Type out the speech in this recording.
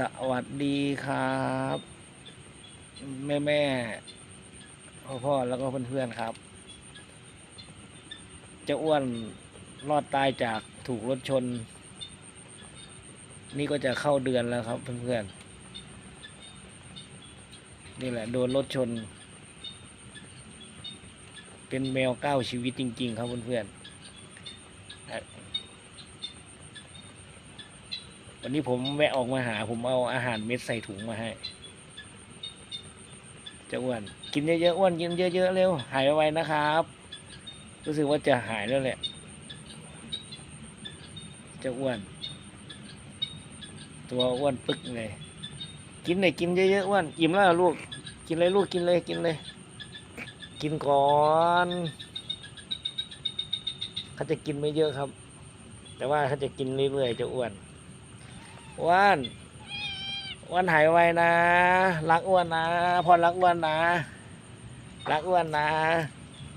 สวัสดีครับ แม่แม่พ่อพ่อแล้วก็เพื่อนๆครับจ้าอ้วนรอดตายจากถูกรถชน นี่ก็จะเข้าเดือนแล้วครับเพื่อนๆนี่แหละ โดนรถชน เป็นแมวเก้าชีวิตจริง ๆ ครับเพื่อนๆอะ วันนี้ผมแวะออกมาหา ผมเอาอาหารเม็ดใส่ถุงมาให้เจะอ้วน กินเยอะๆอ้วนกินเยอะๆเร็ว หายไวๆนะครับ รู้สึกว่าจะหายแล้วแหละเจะอ้วน ตัวอ้วนปึกเลย กินเลยกินเยอะๆอ้วนอิ่มแล้วลูก กินเลยลูกกินเลยกินเลย กินก่อนเขาจะกินไม่เยอะครับ แต่ว่าเขาจะกินเรื่อยๆเจะอ้วน อ้วนอ้วนหายไวนะ รักอ้วนนะ พอรักอ้วนนะ รักอ้วนนะ